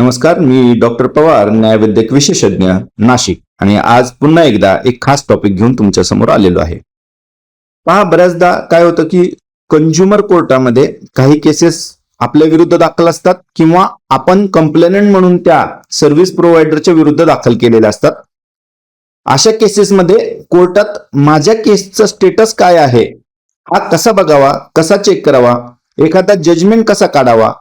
नमस्कार मी डॉक्टर पवार न्यायवैद्यक विशेषज्ञ नाशिक. आणि आज पुन्हा एकदा एक खास टॉपिक घेऊन तुमच्यासमोर आलेलो आहे. पहा बऱ्याचदा काय होतं की कंझ्युमर कोर्टामध्ये काही केसेस आपल्या विरुद्ध दाखल असतात किंवा आपण कंप्लेनंट म्हणून त्या सर्व्हिस प्रोव्हायडरच्या विरुद्ध दाखल केलेल्या असतात. अशा केसेसमध्ये कोर्टात माझ्या केसचा स्टेटस काय आहे हा कसा बघावा कसा चेक करावा एखादा जजमेंट कसा काढावा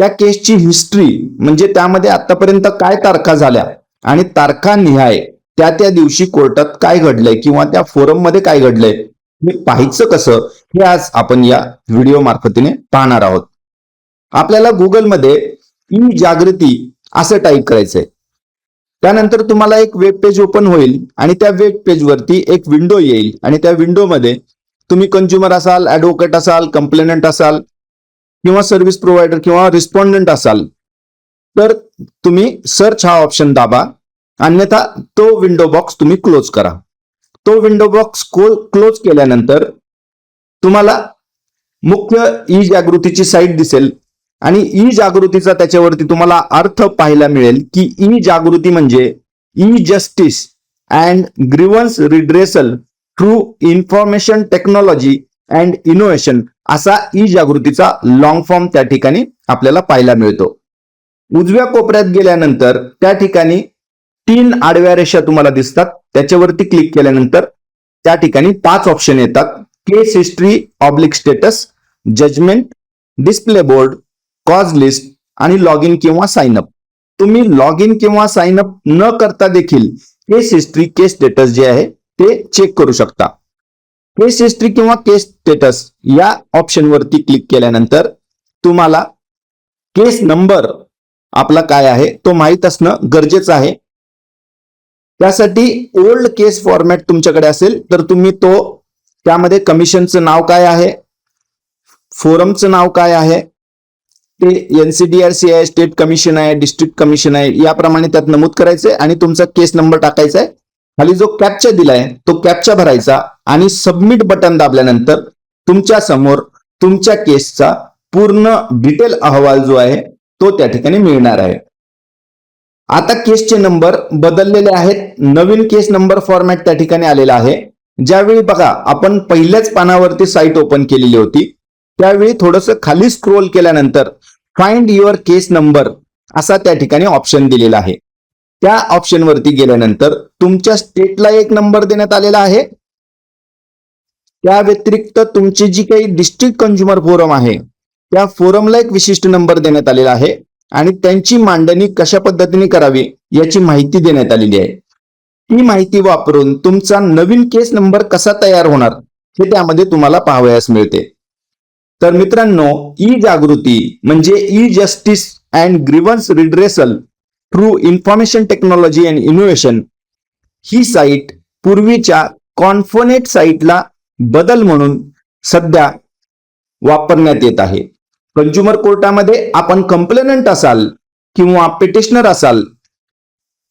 त्या केसची हिस्ट्री म्हणजे त्यामध्ये आतापर्यंत काय तारखा झाल्या आणि तारखा निहाय त्या त्या दिवशी कोर्टात काय घडलंय किंवा त्या फोरममध्ये काय घडलंय हे पाहायचं कसं हे आज आपण या व्हिडिओ मार्फतीने पाहणार आहोत. आपल्याला गुगलमध्ये ई जागृती असं टाईप करायचंय. त्यानंतर तुम्हाला एक वेब पेज ओपन होईल आणि त्या वेब पेजवरती एक विंडो येईल आणि त्या विंडोमध्ये तुम्ही कंझ्युमर असाल ऍडव्होकेट असाल कंप्लेनंट असाल किंवा सर्व्हिस प्रोव्हायडर किंवा रिस्पॉन्डंट असाल तर तुम्ही सर्च हा ऑप्शन दाबा. अन्यथा तो विंडो बॉक्स तुम्ही क्लोज करा. तो विंडो बॉक्स क्लोज केल्यानंतर तुम्हाला मुख्य ई जागृतीची साईट दिसेल. आणि ई जागृतीचा त्याच्यावरती तुम्हाला अर्थ पाहायला मिळेल की ई जागृती म्हणजे e justice and grievance redressal through information technology and innovation असा ई जागृतीचा लॉंग फॉर्म त्या ठिकाणी आपल्याला पाहायला मिळतो. उजव्या कोपऱ्यात गेल्यानंतर त्या ठिकाणी तीन आडव्या रेषा तुम्हाला दिसतात. त्याच्यावरती क्लिक केल्यानंतर त्या ठिकाणी पाच ऑप्शन येतात. Case history oblique status judgement display board cause list आणि लॉग इन किंवा साइन अप तुम्ही लॉग इन किंवा साइन अप न करता देखील केस हिस्ट्री केस स्टेटस जे आहे ते चेक करू शकता. केस हिस्ट्री किंवा केस स्टेटस या ऑप्शनवरती क्लिक केल्यानंतर तुम्हाला केस नंबर आपला काय आहे तो माहीत असणं गरजेचं आहे. त्यासाठी ओल्ड केस फॉर्मॅट तुमच्याकडे असेल तर तुम्ही तो त्यामध्ये कमिशनचं नाव काय आहे फोरमचं नाव काय आहे ते एनसीडीआरसी आहे स्टेट कमिशन आहे डिस्ट्रिक्ट कमिशन आहे याप्रमाणे त्यात नमूद करायचंय आणि तुमचा केस नंबर टाकायचा आहे खाली जो कॅपचा दिलाय तो कॅपचा भरायचा आणि सबमिट बटन दाबल्यानंतर तुमच्यासमोर तुमच्या केसचा पूर्ण डिटेल अहवाल जो आहे तो त्या ठिकाणी मिळणार आहे. आता केसचे नंबर बदललेले आहेत. नवीन केस नंबर फॉर्मॅट त्या ठिकाणी आलेला आहे. ज्यावेळी बघा आपण पहिल्याच पानावरती साईट ओपन केलेली होती त्यावेळी थोडस खाली स्क्रोल केल्यानंतर फाइंड युअर केस नंबर असा त्या ठिकाणी ऑप्शन दिलेला आहे. त्या ऑप्शन वरती गेल्यानंतर तुमच्या स्टेटला एक नंबर देण्यात आलेला आहे. त्या व्यतिरिक्त तुमची जी काही डिस्ट्रिक्ट कंझ्युमर फोरम आहे त्या फोरमला एक विशिष्ट नंबर देण्यात आलेला आहे आणि त्यांची मांडणी कशा पद्धतीने करावी याची माहिती देण्यात आलेली आहे. ही माहिती वापरून तुमचा नवीन केस नंबर कसा तयार होणार हे त्यामध्ये तुम्हाला पाहावयास मिळते. तर मित्रांनो ई जागृती म्हणजे e justice and grievance redressal through information technology and innovation he site पूर्वीच्या कॉन्फोनेट साईटला बदल म्हणून सध्या वापरण्यात येत आहे. कंझ्युमर कोर्टामध्ये आपण कंप्लेनंट असाल किंवा पिटिशनर असाल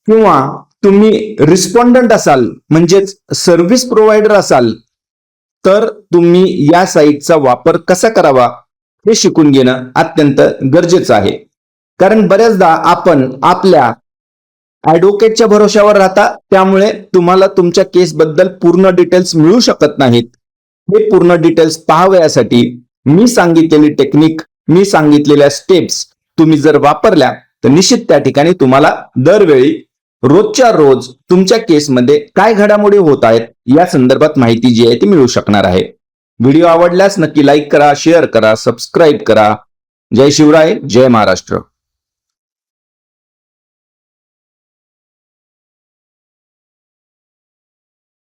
किंवा तुम्ही रिस्पॉन्डंट असाल म्हणजेच सर्व्हिस प्रोव्हायडर असाल तर तुम्ही या साईटचा वापर कसा करावा हे शिकून घेणं अत्यंत गरजेचं आहे. कारण बऱ्याचदा आपण आपल्या ऍडव्होकेटच्या भरोश्यावर राहता त्यामुळे तुम्हाला तुमच्या केसबद्दल पूर्ण डिटेल्स मिळू शकत नाहीत. हे पूर्ण डिटेल्स पाहावयासाठी मी सांगितलेली टेक्निक मी सांगितलेल्या स्टेप्स तुम्ही जर वापरल्या तर निश्चित त्या ठिकाणी तुम्हाला दरवेळी रोजच्या रोज तुमच्या केसमध्ये काय घडामोडी होत आहेत या संदर्भात माहिती जी आहे ती मिळू शकणार आहे. व्हिडिओ आवडल्यास नक्की लाईक करा शेअर करा सबस्क्राईब करा. जय शिवराय जय महाराष्ट्र.